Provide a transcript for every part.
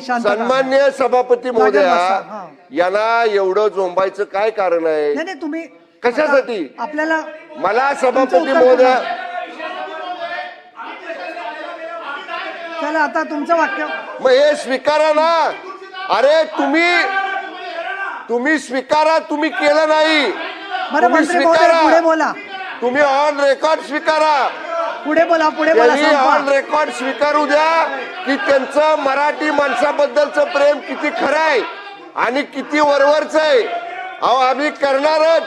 शांत. सन्मान्य सभापती महोदया हा. यांना एवढं झोंबायचं काय कारण आहे? नाही नाही तुम्ही कशासाठी? आता आपल्याला मला तुमचं सभापती उत्तर महोदया चला आता तुमचं वाक्य. मग हे स्वीकारा ना. अरे तुम्ही तुम्ही स्वीकारा तुम्ही केलं नाही. बरं तुम्ही मंत्री महोदय पुढे बोला. तुम्ही ऑन रेकॉर्ड स्वीकारा. पुढे बोला पुढे बोला त्यांनी ऑन संपवा. रेकॉर्ड स्वीकारू द्या की त्यांचं मराठी माणसाबद्दलचं प्रेम किती खरं आहे आणि किती वरवरच आहे. अहो आम्ही करणारच.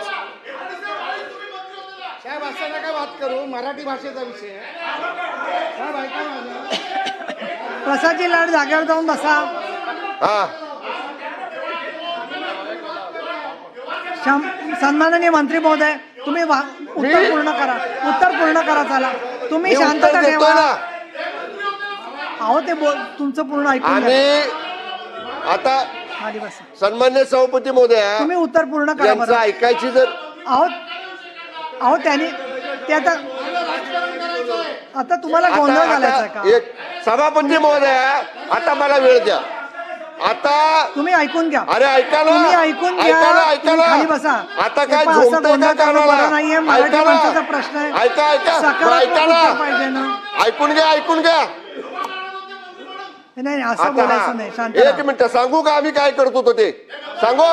साहेब असं नका बात करू. मराठी भाषेचा विषय आहे. साहेब ऐका माझं प्रसादजी लाड जागेवर जाऊन बसा. हा. शं- सन्माननीय मंत्री महोदय तुम्ही वा- उत्तर? पूर्ण करा. उत्तर पूर्ण करा चला. तुम्ही शांतता ठेवा. अहो ते बोल तुमचं पूर्ण ऐकून. आता सन्मान्य सभापती महोदया तुम्ही उत्तर पूर्ण करा यांचं बरं. ऐकायची जर अहो अहो त्यांनी ते आता आता तुम्हाला गोंधळ आता घालायचा आहे का? एक सभापती महोदया आता मला वेळ द्या. आता तुम्ही ऐकून घ्या. अरे ऐका ना तुम्ही ऐकून घ्या. ऐका ना ऐका तुम्ही ना खाली बसा. आता काय असं झोपतंय गोंधळ कानाला? नाहीये. मराठी ऐका ना. माणसाचा प्रश्न आहे. ऐका ऐका. सकारात्मक ऐका उत्तर ना पाहिजे ना. ऐकून घ्या ऐकून घ्या. नाही नाही, असं आता बोलायचं नाही. शांत एक राहा. मिनिट सांगू का आम्ही काय करत होतो ते? सांगू?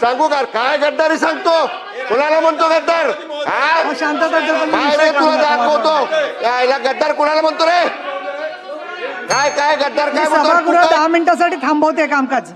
सांगू का? काय गद्दारी सांगतो? कुणाला म्हणतो गद्दार? हा? अहो, शांतता जर तुम्ही काय विषय रे तुला काढला दाखवतो. यायला गद्दार कुणाला म्हणतो रे? काय काय गद्दार काय सभागृह काय- दहा मिनिटासाठी थांबवते कामकाज.